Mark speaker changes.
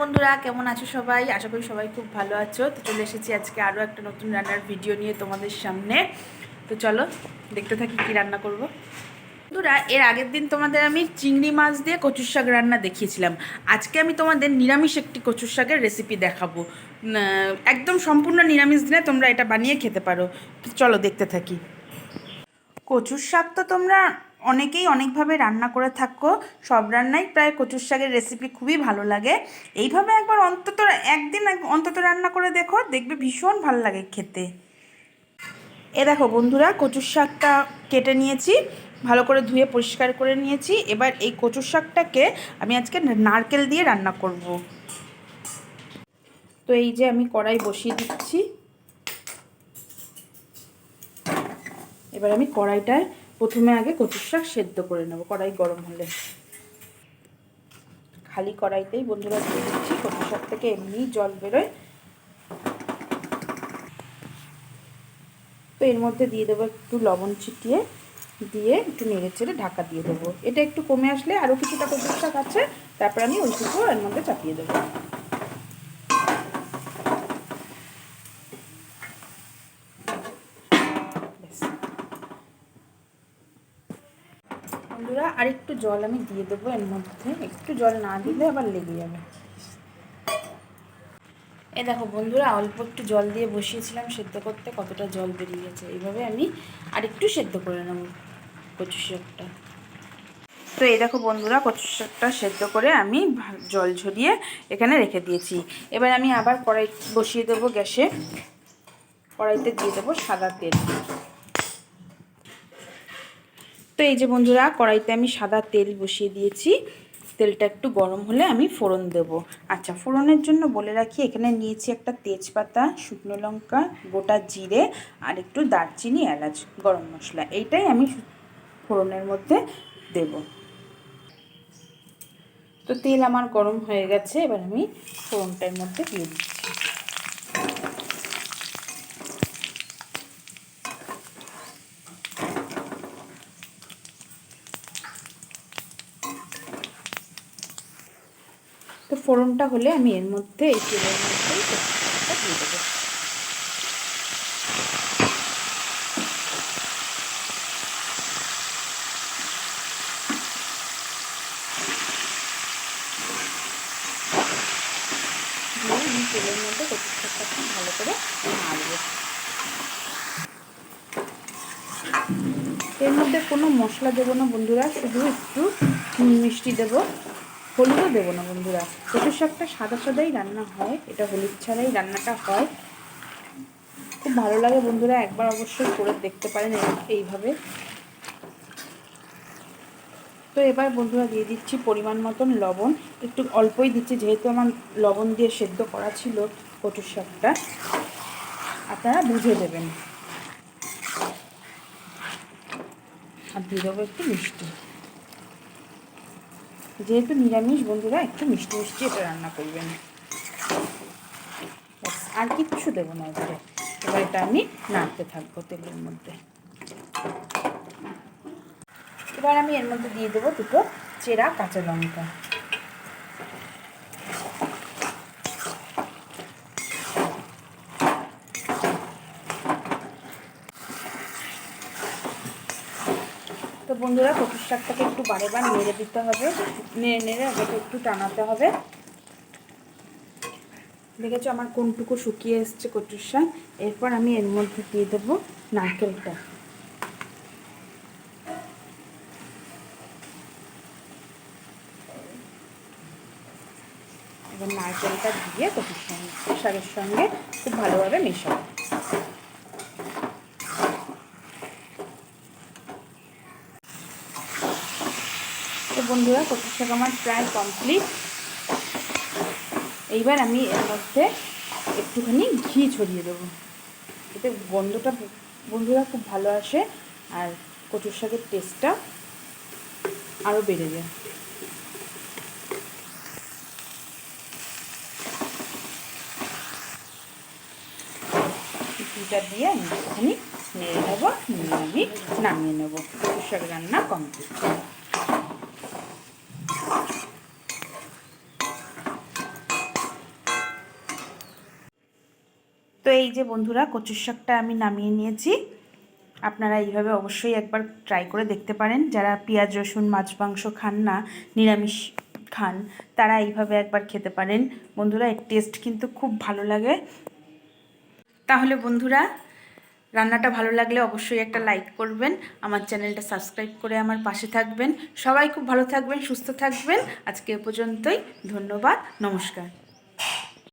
Speaker 1: বন্ধুরা, কেমন আছো সবাই? আশা করি সবাই খুব ভালো আছো। তো চলে এসেছি আজকে আরও একটা নতুন রান্নার ভিডিও নিয়ে তোমাদের সামনে। তো চলো, দেখতে থাকি কি রান্না করব। বন্ধুরা, এর আগের দিন তোমাদের আমি চিংড়ি মাছ দিয়ে কচুর শাক রান্না দেখিয়েছিলাম। আজকে আমি তোমাদের নিরামিষ একটি কচুর শাকের রেসিপি দেখাবো। একদম সম্পূর্ণ নিরামিষ দিনে তোমরা এটা বানিয়ে খেতে পারো। চলো, দেখতে থাকি। কচুর শাক তো তোমরা অনেকেই অনেকভাবে রান্না করে থাকো, সব রান্নাই প্রায় কচুর শাকের রেসিপি খুবই ভালো লাগে। এইভাবে একবার অন্তত একদিন এক- অন্তত রান্না করে দেখো, দেখবে ভীষণ ভালো লাগে খেতে। এ দেখো বন্ধুরা, কচুর শাকটা কেটে নিয়েছি, ভালো করে ধুয়ে পরিষ্কার করে নিয়েছি। এবার এই কচুর শাকটাকে আমি আজকে নারকেল দিয়ে রান্না করব। তো এই যে আমি কড়াই বসিয়ে দিচ্ছি। এবার আমি কড়াইটায় প্রথমে আগে কচুর শাক সেদ্ধ করে নেব, কড়াই গরম হলে। খালি কড়াইতেই বন্ধুরা দিয়ে দিচ্ছি, কচুর শাক থেকে এমনিই জল বেরোয়। তো এর মধ্যে দিয়ে দেবো একটু লবণ ছিটিয়ে, দিয়ে একটু নেড়ে চেড়ে ঢাকা দিয়ে দেবো। এটা একটু কমে আসলে আরও কিছুটা কচুর শাক আছে, তারপর আমি ওইটুকু এর মধ্যে চাপিয়ে দেবো। বন্ধুরা আর একটু জল আমি দিয়ে দেবো এর মধ্যে। একটু জল না দিলে আবার লেগে যাবে। এ দেখো বন্ধুরা, অল্প একটু জল দিয়ে বসিয়েছিলাম, সেদ্ধ করতে কতটা জল বেরিয়ে গেছে। এইভাবে আমি আর একটু সেদ্ধ করে নেব কচু শাকটা। তো এই দেখো বন্ধুরা কচু শাকটা সেদ্ধ করে আমি জল ঝরিয়ে এখানে রেখে দিয়েছি। এবার আমি আবার কড়াই বসিয়ে দেবো গ্যাসে। কড়াইতে দিয়ে দেবো সাদা তেল। তো এই যে বন্ধুরা, কড়াইতে আমি সাদা তেল বসিয়ে দিয়েছি। তেলটা একটু গরম হলে আমি ফোড়ন দেব। আচ্ছা ফোড়নের জন্য বলে রাখি, এখানে নিয়েছি একটা তেজপাতা, শুকনো লঙ্কা, গোটা জিরে আর একটু দারচিনি, এলাচ, গরম মশলা। এইটাই আমি ফোড়নের মধ্যে দেব। তো তেল আমার গরম হয়ে গেছে, এবার আমি ফোড়নটার মধ্যে দিয়ে দিচ্ছি। তো ফোড়নটা হলে আমি এর মধ্যে এই তেলের আমি তেলের মধ্যে ভালো করে এর মধ্যে কোনো মশলা দেবো না বন্ধুরা, শুধু একটু মিষ্টি দেবো। হলুদও দেবো না বন্ধুরা। কচুর শাকটা সাদা সাদাই রান্না হয়, এটা হলুদ ছাড়াই রান্নাটা হয়। খুব ভালো লাগে বন্ধুরা, একবার অবশ্যই করে দেখতে পারেন এই- এইভাবে। তো এবার বন্ধুরা দিয়ে দিচ্ছি পরিমাণ মতন লবণ। একটু অল্পই দিচ্ছি, যেহেতু আমার লবণ দিয়ে সেদ্ধ করা ছিল কচুর শাকটা। আপনারা বুঝে দেবেন। আর দিয়ে দেবো একটু মিষ্টি। যেহেতু নিরামিষ, বন্ধুরা একটু মিষ্টি মিষ্টি এটা রান্না করবেন। আর কিচ্ছু দেবো না এবারে। এবার এটা আমি নাড়তে থাকব তেলের মধ্যে। এবার আমি এর মধ্যে দিয়ে দেবো দুটো চেরা কাঁচা লঙ্কা। বন্ধুরা, কচুর শাকটাকে একটু বারে বার নেড়ে দিতে হবে। নেড়ে নেড়ে ওটাকে একটু টানাতে হবে। দেখেছ আমার কোনটুকু শুকিয়ে এসছে কচুর শাক? এরপর আমি এর মধ্যে দিয়ে দেবো নারকেলটা। এবার নারকেলটা দিয়ে কচুর সঙ্গে শাকের সঙ্গে খুব ভালোভাবে মেশাবো। বন্ধুরা কচুর শাক আমার প্রায় কমপ্লিট এইবার আমি এর মধ্যে একটুখানি ঘি ছড়িয়ে দেবো। এতে গন্ধটা বন্ধুরা খুব ভালো আসে আর কচুর শাকের টেস্টটা আরও বেড়ে যায়। ঘিটা দিয়ে আমি একটুখানি নেড়ে নেব, নিয়ে আমি নামিয়ে নেব। কচুর শাক রান্না কমপ্লিট তো এই যে বন্ধুরা, কচুর শাকটা আমি নামিয়ে নিয়েছি। আপনারা এইভাবে অবশ্যই একবার ট্রাই করে দেখতে পারেন। যারা পেঁয়াজ, রসুন, মাছ, মাংস খান না, নিরামিষ খান, তারা এইভাবে একবার খেতে পারেন। বন্ধুরা, এর টেস্ট কিন্তু খুব ভালো লাগে। তাহলে বন্ধুরা, রান্নাটা ভালো লাগলে অবশ্যই একটা লাইক করবেন। আমার চ্যানেলটা সাবস্ক্রাইব করে আমার পাশে থাকবেন। সবাই খুব ভালো থাকবেন, সুস্থ থাকবেন। আজকে এ পর্যন্তই, ধন্যবাদ, নমস্কার।